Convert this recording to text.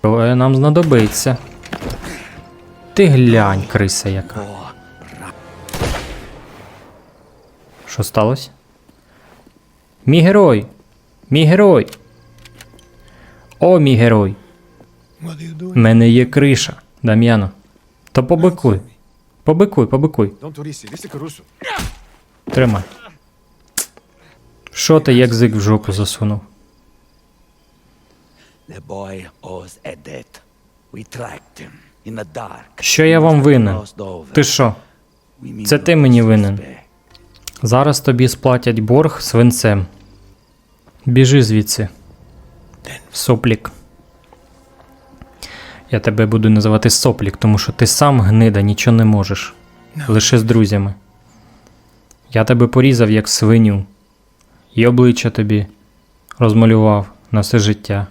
Троє нам знадобиться. Ти глянь, криса яка. Що сталося? Мій герой! Мій герой! О, мій герой! В мене є криша, Дам'яно. То побикуй. Побикуй, побикуй. Тримай. Що ти язик в жопу засунув? The boy owes a debt. We tracked him in the dark. Що я вам винен? Ти що? Це ти мені винен. Зараз тобі сплатять борг свинцем. Біжи звідси. Соплік. Я тебе буду називати Соплік, тому що ти сам гнида, нічого не можеш. Лише з друзями. Я тебе порізав як свиню. І обличчя тобі розмалював на все життя.